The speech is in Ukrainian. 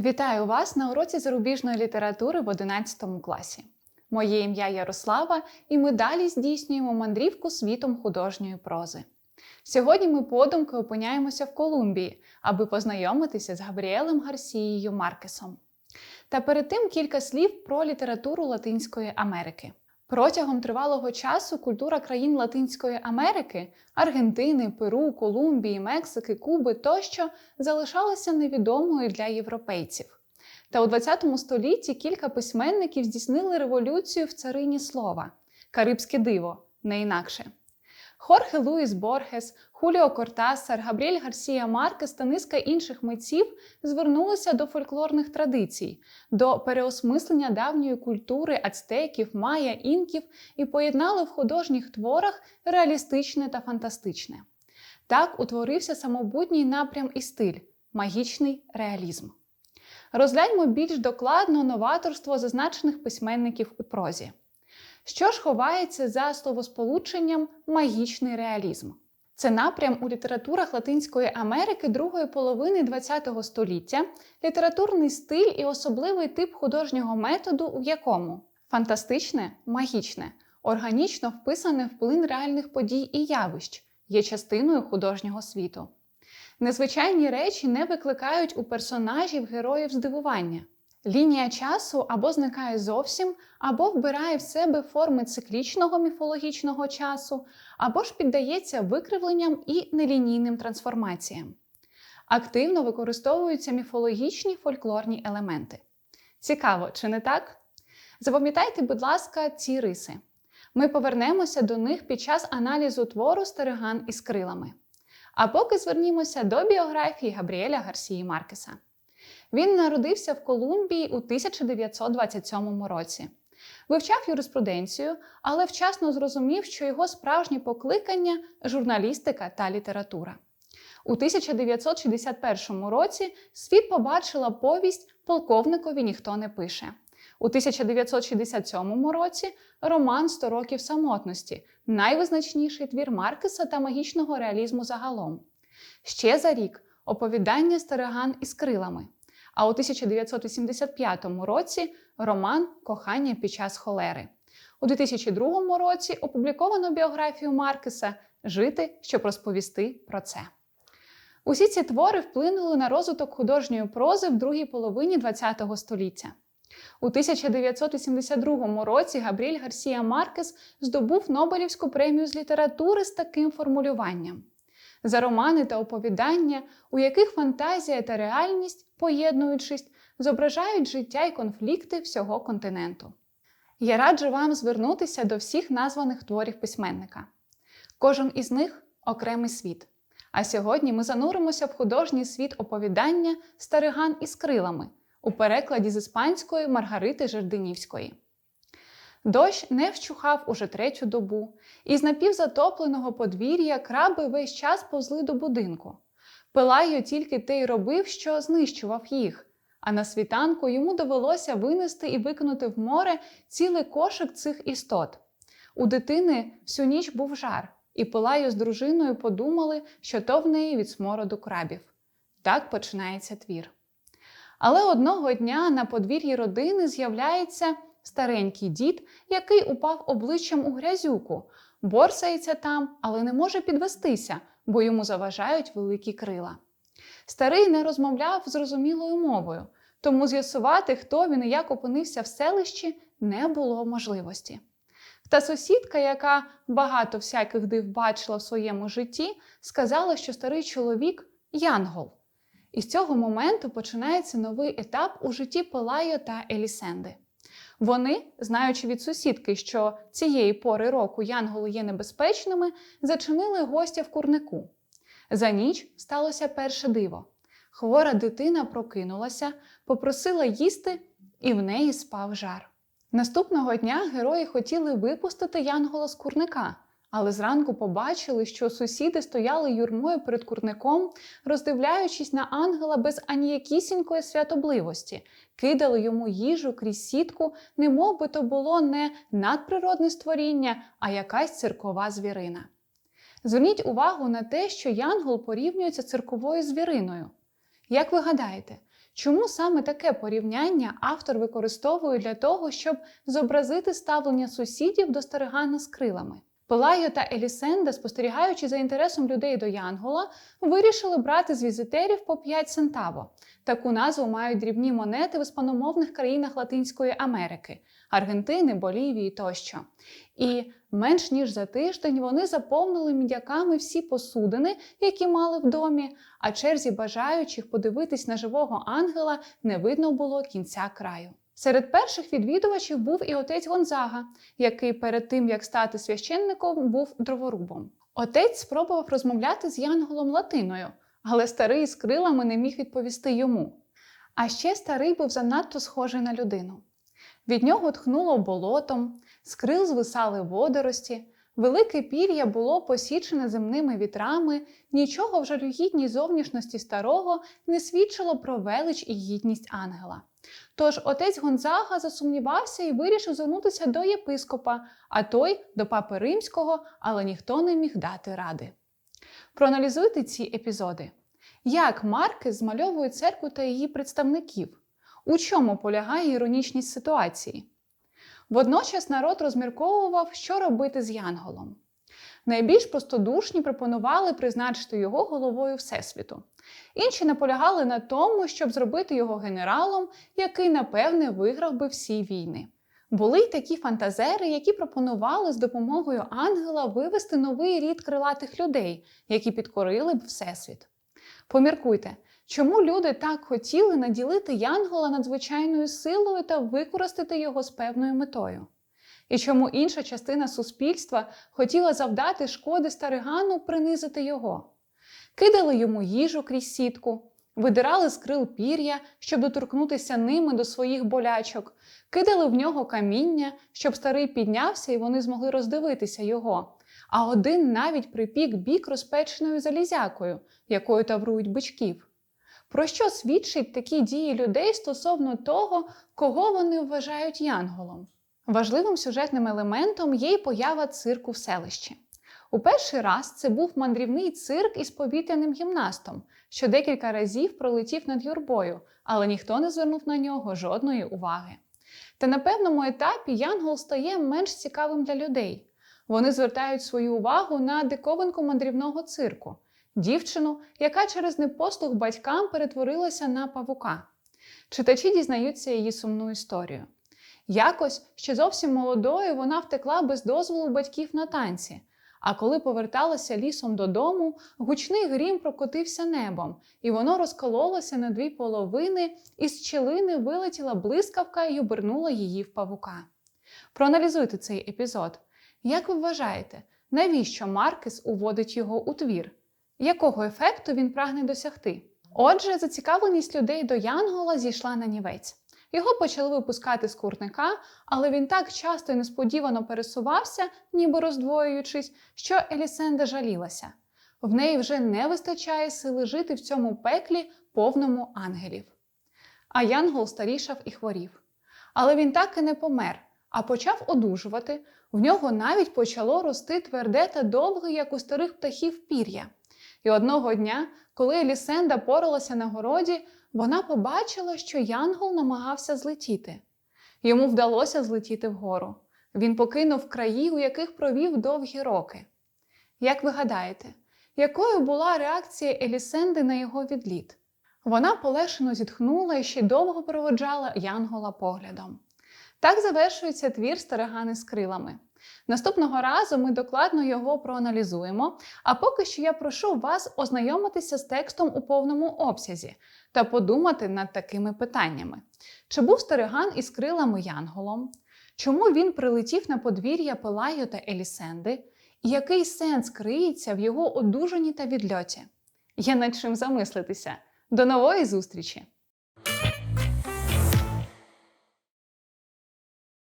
Вітаю вас на уроці зарубіжної літератури в 11 класі. Моє ім'я Ярослава, і ми далі здійснюємо мандрівку світом художньої прози. Сьогодні ми подумки опиняємося в Колумбії, аби познайомитися з Габріелем Гарсією Маркесом. Та перед тим кілька слів про літературу Латинської Америки. Протягом тривалого часу культура країн Латинської Америки Аргентини, Перу, Колумбії, Мексики, Куби тощо залишалася невідомою для європейців. Та у ХХ столітті кілька письменників здійснили революцію в царині слова Карибське диво, не інакше. Хорхе Луїс Борхес, Хуліо Кортасар, Габріель Гарсія Маркес та низка інших митців звернулися до фольклорних традицій, до переосмислення давньої культури ацтеків, майя, інків і поєднали в художніх творах реалістичне та фантастичне. Так утворився самобутній напрям і стиль магічний реалізм. Розгляньмо більш докладно новаторство зазначених письменників у прозі. Що ж ховається за словосполученням магічний реалізм? Це напрям у літературах Латинської Америки другої половини ХХ століття, літературний стиль і особливий тип художнього методу, в якому фантастичне, магічне, органічно вписане в плин реальних подій і явищ, є частиною художнього світу. Незвичайні речі не викликають у персонажів героїв здивування. Лінія часу або зникає зовсім, або вбирає в себе форми циклічного міфологічного часу, або ж піддається викривленням і нелінійним трансформаціям. Активно використовуються міфологічні фольклорні елементи. Цікаво, чи не так? Запам'ятайте, будь ласка, ці риси. Ми повернемося до них під час аналізу твору Стереган із крилами. А поки звернімося до біографії Габріеля Гарсії Маркеса. Він народився в Колумбії у 1927 році. Вивчав юриспруденцію, але вчасно зрозумів, що його справжнє покликання журналістика та література. У 1961 році світ побачила повість Полковникові ніхто не пише. У 1967 році роман «100 років самотності, найвизначніший твір Маркеса та магічного реалізму загалом. Ще за рік оповідання Стереган із крилами. А у 1985 році роман Кохання під час холери. У 2002 році опубліковано біографію Маркеса Жити, щоб розповісти про це. Усі ці твори вплинули на розвиток художньої прози в другій половині ХХ століття. У 1982 році Габріель Гарсія Маркес здобув Нобелівську премію з літератури з таким формулюванням за романи та оповідання, у яких фантазія та реальність, поєднуючись, зображають життя і конфлікти всього континенту. Я раджу вам звернутися до всіх названих творів письменника. Кожен із них окремий світ. А сьогодні ми зануримося в художній світ оповідання Стариган із крилами у перекладі з іспанської Маргарити Жердинівської. Дощ не вщухав уже третю добу, і з напівзатопленого подвір'я краби весь час повзли до будинку. Пилаю тільки те й робив, що знищував їх, а на світанку йому довелося винести і викинути в море цілий кошик цих істот. У дитини всю ніч був жар, і Пилаю з дружиною подумали, що то в неї від смороду крабів. Так починається твір. Але одного дня на подвір'ї родини з'являється старенький дід, який упав обличчям у грязюку, борсається там, але не може підвестися, бо йому заважають великі крила. Старий не розмовляв зрозумілою мовою, тому з'ясувати, хто він і як опинився в селищі, не було можливості. Та сусідка, яка багато всяких див бачила в своєму житті, сказала, що старий чоловік янгол. І з цього моменту починається новий етап у житті Пелайо та Елісенди. Вони, знаючи від сусідки, що цієї пори року янголи є небезпечними, зачинили гостя в курнику. За ніч сталося перше диво. Хвора дитина прокинулася, попросила їсти, і в неї спав жар. Наступного дня герої хотіли випустити янгола з курника, але зранку побачили, що сусіди стояли юрмою перед курником, роздивляючись на ангела без аніякісінької святобливості, кидали йому їжу крізь сітку, не мов би то було не надприродне створіння, а якась циркова звірина. Зверніть увагу на те, що янгол порівнюється цирковою звіриною. Як ви гадаєте, Чому саме таке порівняння автор використовує для того, щоб зобразити ставлення сусідів до старигана з крилами? Пелайо та Елісенда, спостерігаючи за інтересом людей до Янгола, вирішили брати з візитерів по 5 центаво. Таку назву мають дрібні монети в іспаномовних країнах Латинської Америки Аргентини, Болівії тощо. І менш ніж за тиждень вони заповнили мідяками всі посудини, які мали в домі, а черзі бажаючих подивитись на живого ангела не видно було кінця краю. Серед перших відвідувачів був і отець Гонзага, який перед тим як стати священником був дроворубом. Отець спробував розмовляти з Янголом Латиною, але старий з крилами не міг відповісти йому. А ще старий був занадто схожий на людину. Від нього тхнуло болотом, з крил звисали водорості, велике пір'я було посічене земними вітрами, нічого в жалюгідній зовнішності старого не свідчило про велич і гідність ангела. Тож отець Гонзага засумнівався і вирішив звернутися до єпископа, а той до папи римського, але ніхто не міг дати ради. Проаналізуйте ці епізоди. Як Марки змальовує церкву та її представників? У чому полягає іронічність ситуації? Водночас народ розмірковував, що робити з Янголом. Найбільш простодушні пропонували призначити його головою Всесвіту. Інші наполягали на тому, щоб зробити його генералом, який, напевне, виграв би всі війни. Були й такі фантазери, які пропонували з допомогою ангела вивести новий рід крилатих людей, які підкорили б Всесвіт. Поміркуйте, чому люди так хотіли наділити Янгола надзвичайною силою та використати його з певною метою? І чому інша частина суспільства хотіла завдати шкоди старигану принизити його? Кидали йому їжу крізь сітку, видирали з крил пір'я, щоб доторкнутися ними до своїх болячок, кидали в нього каміння, щоб старий піднявся і вони змогли роздивитися його. А один навіть припік бік розпеченою залізякою, якою таврують бичків. Про що свідчить такі дії людей стосовно того, кого вони вважають янголом? Важливим сюжетним елементом є й поява цирку в селищі. У перший раз це був мандрівний цирк із повітряним гімнастом, що декілька разів пролетів над юрбою, але ніхто не звернув на нього жодної уваги. Та на певному етапі Янгол стає менш цікавим для людей. Вони звертають свою увагу на диковинку мандрівного цирку дівчину, яка через непослух батькам перетворилася на павука. Читачі дізнаються її сумну історію. Якось, ще зовсім молодою, вона втекла без дозволу батьків на танці. А коли поверталася лісом додому, гучний грім прокотився небом, і воно розкололося на дві половини, і з щелини вилетіла блискавка і обернула її в павука. Проаналізуйте цей епізод. Як ви вважаєте, навіщо Маркес уводить його у твір? Якого ефекту він прагне досягти? Отже, зацікавленість людей до Янгола зійшла на нівець. Його почали випускати з курника, але він так часто і несподівано пересувався, ніби роздвоюючись, що Елісенда жалілася. В неї вже не вистачає сили жити в цьому пеклі, повному ангелів. А Янгол старішав і хворів. Але він так і не помер, а почав одужувати. В нього навіть почало рости тверде та довге, як у старих птахів пір'я. І одного дня, коли Елісенда поралася на городі, вона побачила, що Янгол намагався злетіти. Йому вдалося злетіти вгору. Він покинув краї, у яких провів довгі роки. Як ви гадаєте, якою була реакція Елісенди на його відліт? Вона полегшено зітхнула і ще довго проводжала Янгола поглядом. Так завершується твір старигани з крилами. Наступного разу ми докладно його проаналізуємо, а поки що я прошу вас ознайомитися з текстом у повному обсязі та подумати над такими питаннями: чи був стариган із крилами Янголом? Чому він прилетів на подвір'я Пелаю та Елісенди? І який сенс криється в його одужанні та відльоті? Є над чим замислитися. До нової зустрічі!